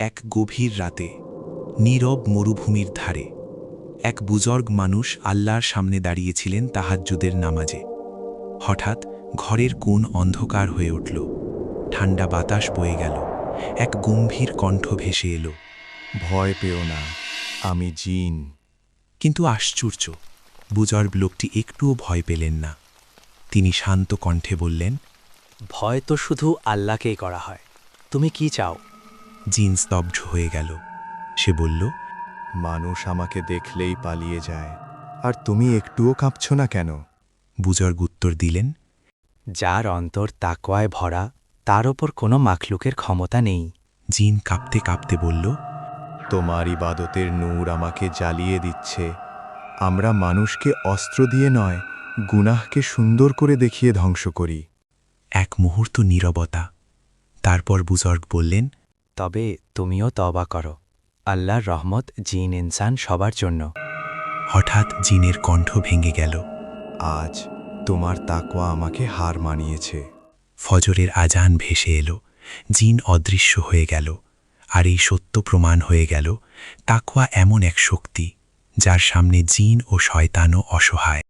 এক গভীর রাতে, নীরব মরুভূমির ধারে, এক বুজর্গ মানুষ আল্লাহর সামনে দাঁড়িয়েছিলেন তাহাজ্জুদের নামাজে। হঠাৎ ঘরের কোণ অন্ধকার হয়ে উঠল। ঠান্ডা বাতাস বয়ে গেল। এক গম্ভীর কণ্ঠ ভেসে এলো, ভয় পেও না, আমি জিন। কিন্তু আশ্চর্য, বুজর্গ লোকটি একটুও ভয় পেলেন না। তিনি শান্ত কণ্ঠে বললেন, ভয় তো শুধু আল্লাহকেই করা হয়। তুমি কি চাও? জিন স্তব্ধ হয়ে গেল। সে বলল, মানুষ আমাকে দেখলেই পালিয়ে যায়, আর তুমি একটুও কাঁপছ না কেন? বুজর্গ উত্তর দিলেন, যার অন্তর তাকওয়ায় ভরা, তার ওপর কোনো মাখলুকের ক্ষমতা নেই। জিন কাঁপতে কাঁপতে বলল, তোমার ইবাদতের নূর আমাকে জ্বালিয়ে দিচ্ছে। আমরা মানুষকে অস্ত্র দিয়ে নয়, গুনাহকে সুন্দর করে দেখিয়ে ধ্বংস করি। এক মুহূর্ত নীরবতা। তারপর বুজর্গ বললেন তবে তুমিও তবা করো। আল্লাহর রহমত জিন ইনসান সবার জন্য। হঠাৎ জিনের কণ্ঠ ভেঙে গেল। আজ তোমার তাকওয়া আমাকে হার মানিয়েছে। ফজরের আজান ভেসে এলো। জিন অদৃশ্য হয়ে গেল। আর এই সত্য প্রমাণ হয়ে গেল, তাকওয়া এমন এক শক্তি, যার সামনে জিন ও শয়তানও অসহায়।